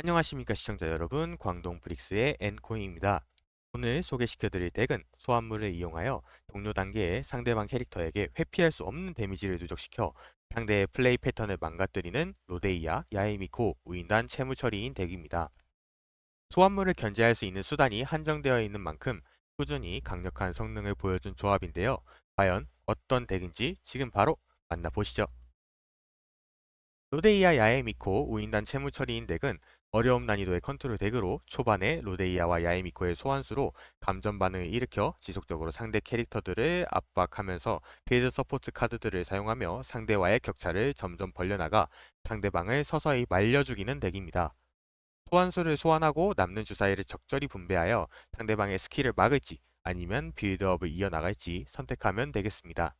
안녕하십니까 시청자 여러분 광동 브릭스의 엔코잉입니다. 오늘 소개시켜드릴 덱은 소환물을 이용하여 동료 단계의 상대방 캐릭터에게 회피할 수 없는 데미지를 누적시켜 상대의 플레이 패턴을 망가뜨리는 로데이아, 야에미코, 우인단 채무 처리인 덱입니다. 소환물을 견제할 수 있는 수단이 한정되어 있는 만큼 꾸준히 강력한 성능을 보여준 조합인데요. 과연 어떤 덱인지 지금 바로 만나보시죠. 로데이아 야에미코 우인단 채무 처리인 덱은 어려움 난이도의 컨트롤 덱으로 초반에 로데이아와 야에미코의 소환수로 감전 반응을 일으켜 지속적으로 상대 캐릭터들을 압박하면서 필드 서포트 카드들을 사용하며 상대와의 격차를 점점 벌려나가 상대방을 서서히 말려 죽이는 덱입니다. 소환수를 소환하고 남는 주사위를 적절히 분배하여 상대방의 스킬을 막을지 아니면 빌드업을 이어나갈지 선택하면 되겠습니다.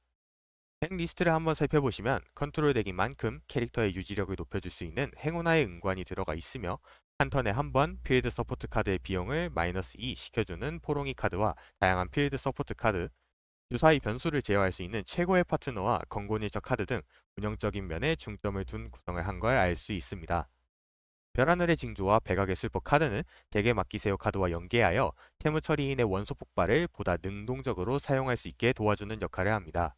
덱 리스트를 한번 살펴보시면 컨트롤 덱인 만큼 캐릭터의 유지력을 높여줄 수 있는 행운아의 은관이 들어가 있으며 한 턴에 한 번 필드 서포트 카드의 비용을 마이너스 2 시켜주는 포롱이 카드와 다양한 필드 서포트 카드, 유사히 변수를 제어할 수 있는 최고의 파트너와 건곤일적 카드 등 운영적인 면에 중점을 둔 구성을 한 걸 알 수 있습니다. 별하늘의 징조와 백악의 슬퍼 카드는 덱에 맡기세요 카드와 연계하여 테무 처리인의 원소 폭발을 보다 능동적으로 사용할 수 있게 도와주는 역할을 합니다.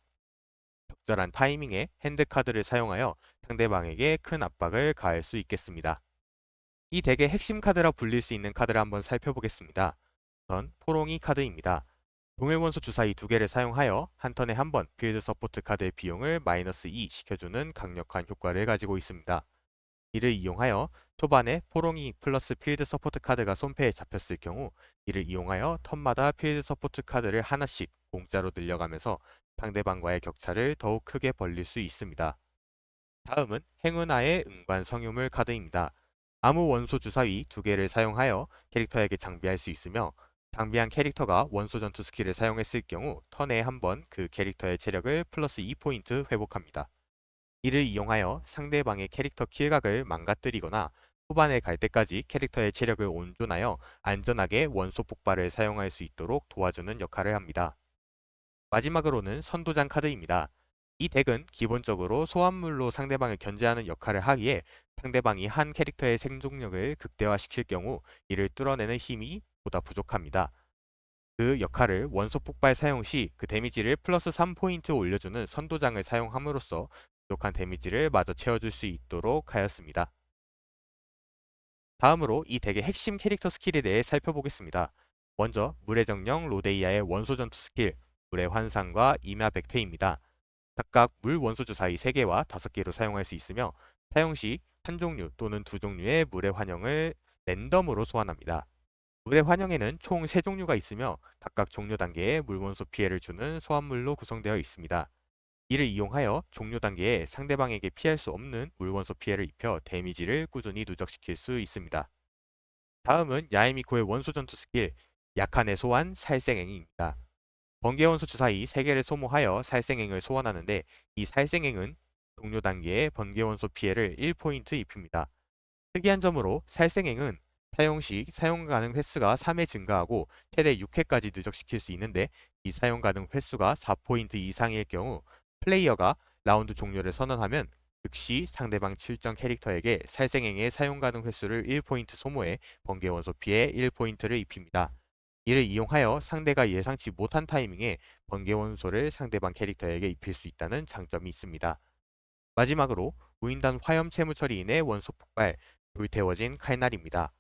적절한 타이밍에 핸드 카드를 사용하여 상대방에게 큰 압박을 가할 수 있겠습니다. 이 덱의 핵심 카드라 불릴 수 있는 카드를 한번 살펴보겠습니다. 우선 포롱이 카드입니다. 동일 원소 주사위 두 개를 사용하여 한 턴에 한 번 필드 서포트 카드의 비용을 마이너스 2 시켜주는 강력한 효과를 가지고 있습니다. 이를 이용하여 초반에 포롱이 플러스 필드 서포트 카드가 손패에 잡혔을 경우 이를 이용하여 턴마다 필드 서포트 카드를 하나씩 공짜로 늘려가면서 상대방과의 격차를 더욱 크게 벌릴 수 있습니다. 다음은 행운아의 은관 성유물 카드입니다. 아무 원소 주사위 두 개를 사용하여 캐릭터에게 장비할 수 있으며 장비한 캐릭터가 원소 전투 스킬을 사용했을 경우 턴에 한 번 그 캐릭터의 체력을 플러스 2포인트 회복합니다. 이를 이용하여 상대방의 캐릭터 킬각을 망가뜨리거나 후반에 갈 때까지 캐릭터의 체력을 온존하여 안전하게 원소 폭발을 사용할 수 있도록 도와주는 역할을 합니다. 마지막으로는 선도장 카드입니다. 이 덱은 기본적으로 소환물로 상대방을 견제하는 역할을 하기에 상대방이 한 캐릭터의 생존력을 극대화시킬 경우 이를 뚫어내는 힘이 보다 부족합니다. 그 역할을 원소 폭발 사용 시 그 데미지를 플러스 3포인트 올려주는 선도장을 사용함으로써 부족한 데미지를 마저 채워줄 수 있도록 하였습니다. 다음으로 이 덱의 핵심 캐릭터 스킬에 대해 살펴보겠습니다. 먼저 물의 정령 로데이아의 원소 전투 스킬 물의 환상과 임야 백태입니다. 각각 물 원소 주사위 3개와 5개로 사용할 수 있으며 사용 시 한 종류 또는 두 종류의 물의 환영을 랜덤으로 소환합니다. 물의 환영에는 총 3종류가 있으며 각각 종료 단계에 물 원소 피해를 주는 소환물로 구성되어 있습니다. 이를 이용하여 종료 단계에 상대방에게 피할 수 없는 물 원소 피해를 입혀 데미지를 꾸준히 누적시킬 수 있습니다. 다음은 야에미코의 원소 전투 스킬 약한의 소환 살생행입니다. 번개원소 주사위 3개를 소모하여 살생행을 소환하는데 이 살생행은 종료 단계에 번개원소 피해를 1포인트 입힙니다. 특이한 점으로 살생행은 사용 시 사용 가능 횟수가 3회 증가하고 최대 6회까지 누적시킬 수 있는데 이 사용 가능 횟수가 4포인트 이상일 경우 플레이어가 라운드 종료를 선언하면 즉시 상대방 7점 캐릭터에게 살생행의 사용 가능 횟수를 1포인트 소모해 번개원소 피해 1포인트를 입힙니다. 이를 이용하여 상대가 예상치 못한 타이밍에 번개 원소를 상대방 캐릭터에게 입힐 수 있다는 장점이 있습니다. 마지막으로 우인단 화염 채무 처리인의 원소 폭발 불태워진 칼날입니다.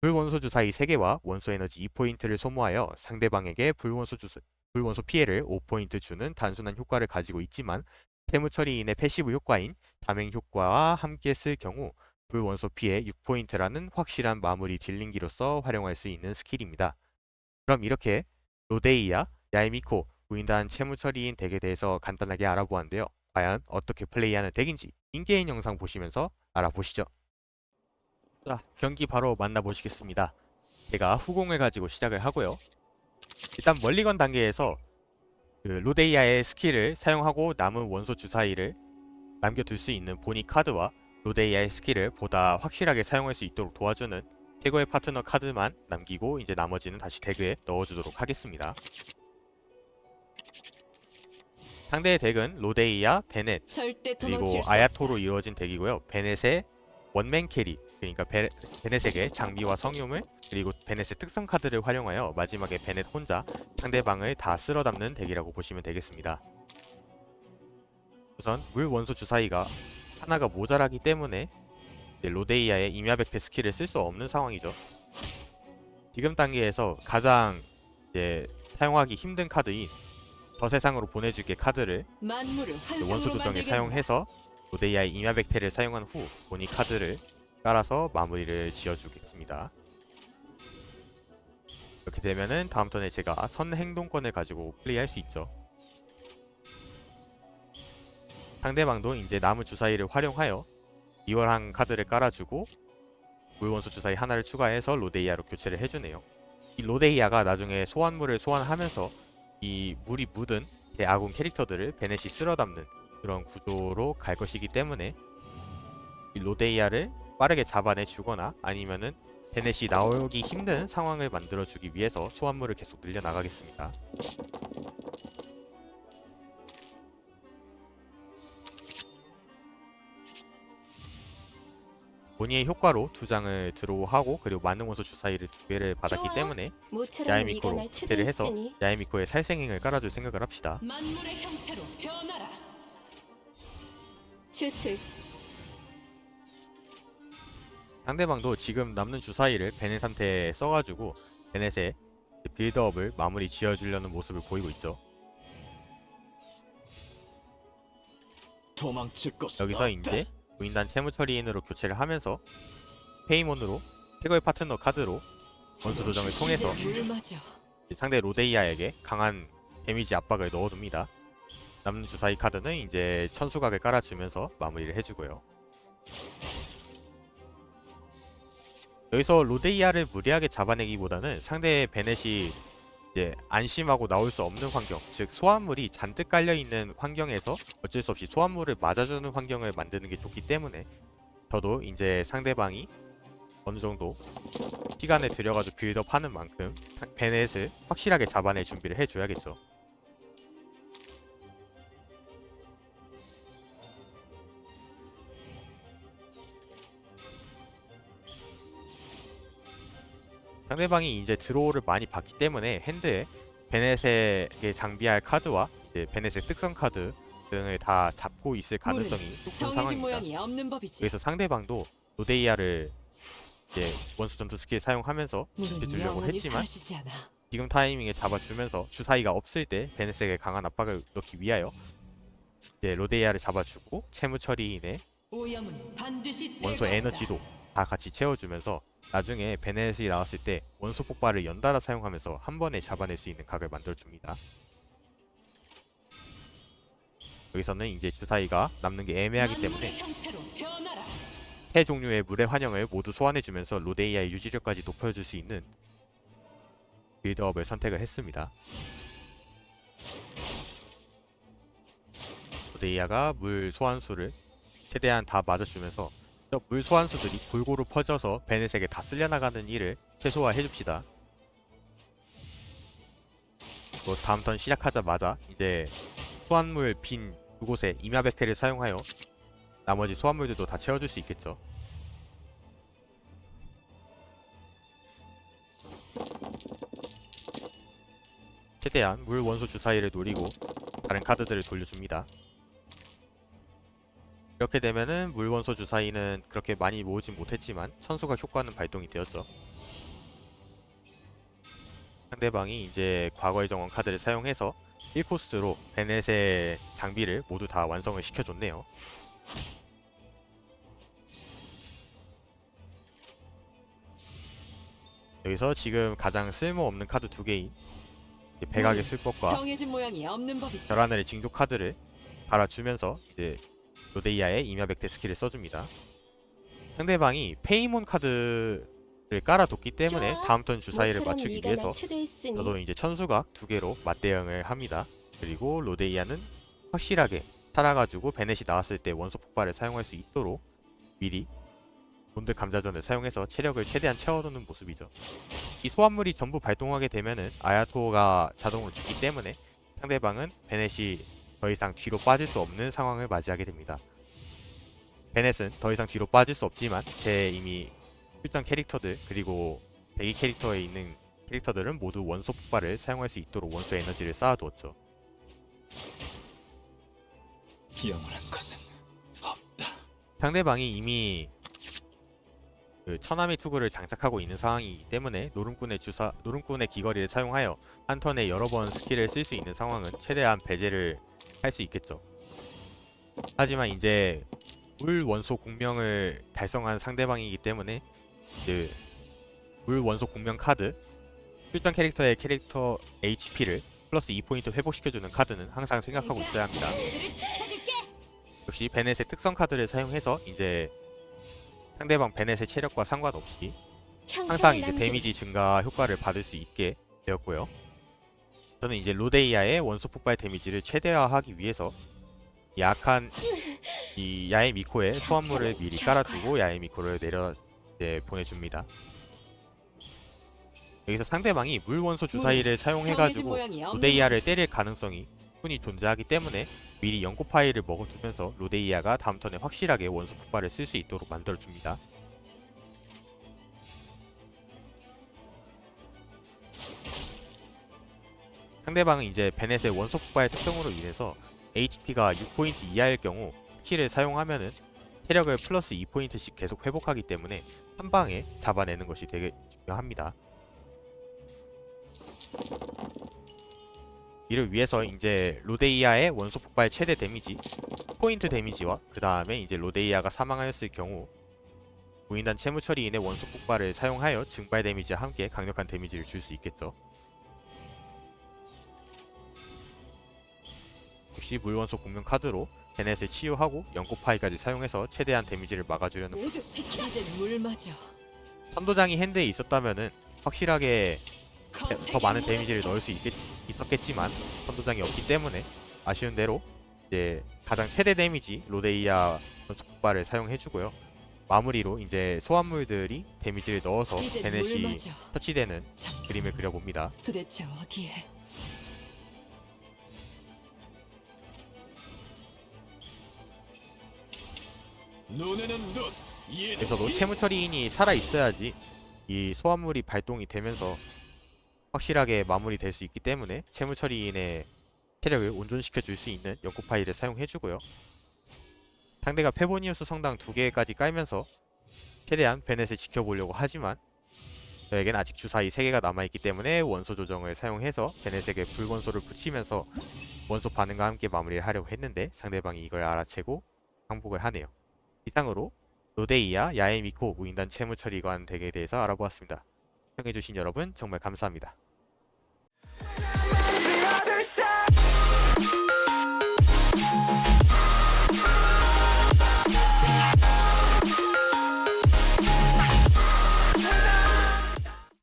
불원소 주사위 3개와 원소 에너지 2포인트를 소모하여 상대방에게 불원소 주사, 불원소 피해를 5포인트 주는 단순한 효과를 가지고 있지만 채무 처리인의 패시브 효과인 담행 효과와 함께 쓸 경우 불원소 피해 6포인트라는 확실한 마무리 딜링기로서 활용할 수 있는 스킬입니다. 그럼 이렇게 로데이아, 야이미코, 우인단 채무처리인 덱에 대해서 간단하게 알아보았는데요. 과연 어떻게 플레이하는 덱인지 인게임 영상 보시면서 알아보시죠. 자, 경기 바로 만나보시겠습니다. 제가 후공을 가지고 시작을 하고요. 일단 멀리건 단계에서 그 로데이아의 스킬을 사용하고 남은 원소 주사위를 남겨둘 수 있는 보니 카드와 로데이아의 스킬을 보다 확실하게 사용할 수 있도록 도와주는 최고의 파트너 카드만 남기고 이제 나머지는 다시 덱에 넣어주도록 하겠습니다. 상대의 덱은 로데이아, 베넷, 그리고 아야토로 이루어진 덱이고요. 베넷의 원맨 캐리, 그러니까 베, 베넷에게 장비와 성유물 그리고 베넷의 특성 카드를 활용하여 마지막에 베넷 혼자 상대방을 다 쓸어 담는 덱이라고 보시면 되겠습니다. 우선 물 원소 주사위가 하나가 모자라기 때문에 로데이아의 임야백태 스킬을 쓸 수 없는 상황이죠. 지금 단계에서 가장 이제 사용하기 힘든 카드인 더 세상으로 보내줄게 카드를 환상으로 원소 조정에. 사용해서 로데이아의 임야백태를 사용한 후 본이 카드를 깔아서 마무리를 지어주겠습니다. 이렇게 되면은 다음 턴에 제가 선 행동권을 가지고 플레이할 수 있죠. 상대방도 이제 남은 주사위를 활용하여 리월한 카드를 깔아주고 물원소 주사위 하나를 추가해서 로데이아로 교체를 해주네요. 이 로데이아가 나중에 소환물을 소환하면서 이 물이 묻은 제 아군 캐릭터들을 베넷이 쓸어 담는 그런 구조로 갈 것이기 때문에 이 로데이아를 빠르게 잡아내 주거나 아니면은 베넷이 나오기 힘든 상황을 만들어 주기 위해서 소환물을 계속 늘려 나가겠습니다. 본의의 효과로 두 장을 드로우하고 그리고 만능 원소 주사위를 두 개를 받았기. 때문에 야이미코로 날 교체를 해서 야이미코의 살생행을 깔아줄 생각을 합시다. 만물의 형태로 변하라. 주술 상대방도 지금 남는 주사위를 베넷한테 써가지고 베넷의 빌드업을 마무리 지어주려는 모습을 보이고 있죠. 여기서. 이제 무인단 채무처리인으로 교체를 하면서 페이몬으로 최고의 파트너 카드로 원수 조정을 통해서. 상대 로데이아에게 강한 데미지 압박을 넣어둡니다. 남는 주사위 카드는 이제 천수각을 깔아주면서 마무리를 해주고요. 여기서 로데이아를 무리하게 잡아내기보다는 상대의 베넷이 이제 안심하고 나올 수 없는 환경, 즉 소환물이 잔뜩 깔려 있는 환경에서 어쩔 수 없이 소환물을 맞아주는 환경을 만드는 게 좋기 때문에 저도 이제 상대방이 어느 정도 시간을 들여가지고 빌드업 하는 만큼 사- 베넷을 확실하게 잡아낼 준비를 해줘야겠죠. 상대방이 이제 드로우를 많이 받기 때문에 핸드에 베넷에게 장비할 카드와 이제 베넷의 특성 카드 등을 다 잡고 있을 가능성이 높은 상황입니다. 그래서 상대방도 로데이아를 이제 원수 전투 스킬 사용하면서 물은 주려고 영원히 했지만. 지금 타이밍에 잡아주면서 주사위가 없을 때 베넷에게 강한 압박을 넣기 위하여 이제 로데이아를 잡아주고 채무 처리인의 원소. 에너지도 다 같이 채워주면서 나중에 베넷이 나왔을 때 원소 폭발을 연달아 사용하면서 한 번에 잡아낼 수 있는 각을 만들어줍니다. 여기서는 이제 주사위가 남는 게 애매하기 때문에. 세 종류의 물의 환영을 모두 소환해주면서 로데이아의 유지력까지 높여줄 수 있는 빌드업을 선택을 했습니다. 로데이아가 물 소환수를 최대한 다 맞아주면서 저 물 소환수들이 골고루 퍼져서 베넷에게 다 쓸려나가는 일을 최소화해줍시다. 뭐 다음 턴 시작하자마자 이제 소환물 빈 그곳에 임야백태를 사용하여 나머지 소환물들도 다 채워줄 수 있겠죠. 최대한 물 원소 주사위를 노리고 다른 카드들을 돌려줍니다. 이렇게 되면은 물 원소 주사위는 그렇게 많이 모으진 못했지만 천수각 효과는 발동이 되었죠. 상대방이 이제 과거의 정원 카드를 사용해서 1코스로 베넷의 장비를 모두 다 완성을 시켜줬네요. 여기서 지금 가장 쓸모없는 카드 두 개인 백악의 없는 법이지. 별하늘의 징조 카드를 달아주면서 이제 로데이아의 임야백태 스킬을 써줍니다. 상대방이 페이몬 카드를 깔아뒀기 때문에. 다음 턴 주사위를 맞추기 위해서 저도 이제 천수각 두 개로 맞대응을 합니다. 그리고 로데이아는 확실하게 살아가지고 베넷이 나왔을 때 원소 폭발을 사용할 수 있도록 미리 본드 감자전을 사용해서 체력을 최대한 채워두는 모습이죠. 이 소환물이 전부 발동하게 되면은 아야토가 자동으로 죽기 때문에 상대방은 베넷이 더 이상 뒤로 빠질 수 없는 상황을 맞이하게 됩니다. 베넷은 더 이상 뒤로 빠질 수 없지만 제 이미 출전 캐릭터들 그리고 대기 캐릭터에 있는 캐릭터들은 모두 원소 폭발을 사용할 수 있도록 원소 에너지를 쌓아두었죠. 영원한 것은 없다. 상대방이 이미 그 처나미 투구를 장착하고 있는 상황이기 때문에 노름꾼의 주사 노름꾼의 귀걸이를 사용하여 한 턴에 여러 번 스킬을 쓸 수 있는 상황은 최대한 배제를 할 수 있겠죠. 하지만 이제 물 원소 공명을 달성한 상대방이기 때문에 그물 원소 공명 카드 출전 캐릭터의 캐릭터 HP를 플러스 2포인트 회복시켜주는 카드는 항상 생각하고 있어야 합니다. 역시 베넷의 특성 카드를 사용해서 이제 상대방 베넷의 체력과 상관없이 항상 이제 데미지 증가 효과를 받을 수 있게 되었고요. 저는 이제 로데이아의 원소 폭발 데미지를 최대화하기 위해서 약한 이 야의 미코의 소환물을 미리 깔아두고 야의 미코를 내려 이제 보내줍니다. 여기서 상대방이 물 원소 주사위를 사용해가지고 로데이아를 때릴 가능성이 충분히 존재하기 때문에 미리 연고 파일을 먹어두면서 로데이아가 다음 턴에 확실하게 원소 폭발을 쓸 수 있도록 만들어줍니다. 상대방은 이제 베넷의 원소 폭발 특성으로 인해서 HP가 6포인트 이하일 경우 스킬을 사용하면은 체력을 플러스 2포인트씩 계속 회복하기 때문에 한 방에 잡아내는 것이 되게 중요합니다. 이를 위해서 이제 로데이아의 원소 폭발 최대 데미지 포인트 데미지와 그 다음에 이제 로데이아가 사망하였을 경우 무인단 채무 처리인의 원소 폭발을 사용하여 증발 데미지와 함께 강력한 데미지를 줄 수 있겠죠. 역시 물원소 공명 카드로 베넷을 치유하고 연꽃파이까지 사용해서 최대한 데미지를 막아주려는 모두 비켜. 이제 물 맞아. 선도장이 핸드에 있었다면은 확실하게 데- 더 많은 데미지를 넣을 수 있겠지, 있었겠지만 선도장이 없기 때문에 아쉬운 대로 이제 가장 최대 데미지 로데이아 연속 폭발을 사용해주고요. 마무리로 이제 소환물들이 데미지를 넣어서 베넷이. 터치되는 참, 그림을 그려봅니다. 도대체 어디에? 눈에는 눈, 이에는 그래서도 이. 채무 처리인이 살아 있어야지 이 소환물이 발동이 되면서 확실하게 마무리될 수 있기 때문에 채무 처리인의 체력을 온전시켜 줄 수 있는 연꽃 파일을 사용해 주고요. 상대가 페보니우스 성당 두 개까지 깔면서 최대한 베넷을 지켜보려고 하지만 저에겐 아직 주사위 3개가 남아있기 때문에 원소 조정을 사용해서 베넷에게 불원소를 붙이면서 원소 반응과 함께 마무리를 하려고 했는데 상대방이 이걸 알아채고 항복을 하네요. 이상으로 로데이아, 야에미코, 무인단 채무처리관 덱에 대해서 알아보았습니다. 시청해주신 여러분 정말 감사합니다.